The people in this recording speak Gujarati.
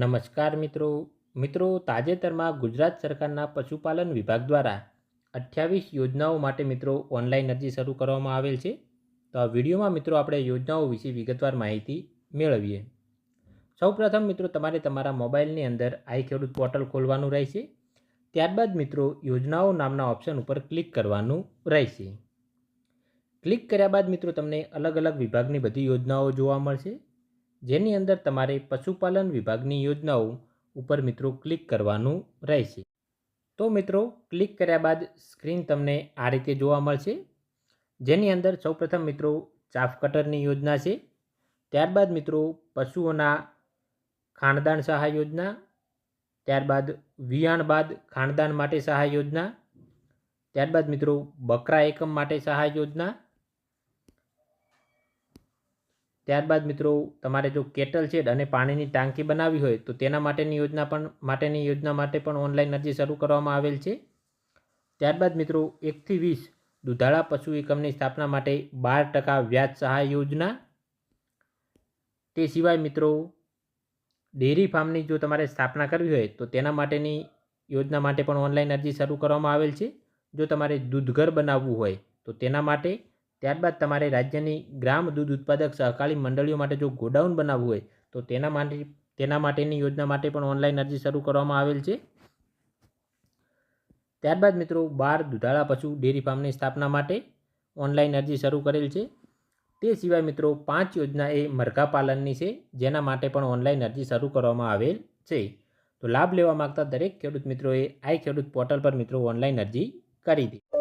નમસ્કાર મિત્રો. મિત્રો, તાજેતરમાં ગુજરાત સરકારના પશુપાલન વિભાગ દ્વારા અઠ્યાવીસ યોજનાઓ માટે મિત્રો ઓનલાઈન અરજી શરૂ કરવામાં આવેલ છે. તો આ વિડીયોમાં મિત્રો આપણે યોજનાઓ વિશે વિગતવાર માહિતી મેળવીએ. સૌપ્રથમ મિત્રો, તમારે તમારા મોબાઈલની અંદર આઈ ખેડૂત પોર્ટલ ખોલવાનું રહેશે. ત્યારબાદ મિત્રો, યોજનાઓ નામના ઓપ્શન ઉપર ક્લિક કરવાનું રહેશે. ક્લિક કર્યા બાદ મિત્રો, તમને અલગ અલગ વિભાગની બધી યોજનાઓ જોવા મળશે. જેની અંદર તમારે પશુપાલન વિભાગની યોજનાઓ ઉપર મિત્રો ક્લિક કરવાનું રહેશે. તો મિત્રો, ક્લિક કર્યા બાદ સ્ક્રીન તમને આ રીતે જોવા મળશે. જેની અંદર સૌપ્રથમ મિત્રો ચાફ કટરની યોજના છે. ત્યારબાદ મિત્રો પશુઓના ખાણદાન સહાય યોજના. ત્યારબાદ વિયાણ બાદ ખાણદાન માટે સહાય યોજના. ત્યારબાદ મિત્રો બકરા એકમ માટે સહાય યોજના. ત્યારબાદ મિત્રો, તમારે જો કેટલ છે અને પાણીની ટાંકી બનાવવી હોય, તો તેના માટેની યોજના પણ, માટેની યોજના માટે પણ ઓનલાઈન અરજી શરૂ કરવામાં આવેલ છે. ત્યારબાદ મિત્રો, એકથી વીસ દુધાળા પશુ એકમની સ્થાપના માટે બાર ટકા વ્યાજ સહાય યોજના. તે સિવાય મિત્રો, ડેરી ફાર્મની જો તમારે સ્થાપના કરવી હોય, તો તેના માટેની યોજના માટે પણ ઓનલાઈન અરજી શરૂ કરવામાં આવેલ છે. જો તમારે દૂધઘર બનાવવું હોય, તો તેના માટે ત્યારબાદ તમારે રાજ્યની ગ્રામ દૂધ ઉત્પાદક સહકારી મંડળીઓ માટે જો ગોડાઉન બનાવવું હોય, તો તેના માટે, તેના માટેની યોજના માટે પણ ઓનલાઈન અરજી શરૂ કરવામાં આવેલ છે. ત્યારબાદ મિત્રો, બાર દુધાળા પશુ ડેરી ફાર્મની સ્થાપના માટે ઓનલાઈન અરજી શરૂ કરેલ છે. તે સિવાય મિત્રો, પાંચ યોજના એ મરઘા પાલનની છે, જેના માટે પણ ઓનલાઈન અરજી શરૂ કરવામાં આવેલ છે. તો લાભ લેવા માગતા દરેક ખેડૂત મિત્રોએ આઈ ખેડૂત પોર્ટલ પર મિત્રો ઓનલાઈન અરજી કરી દી.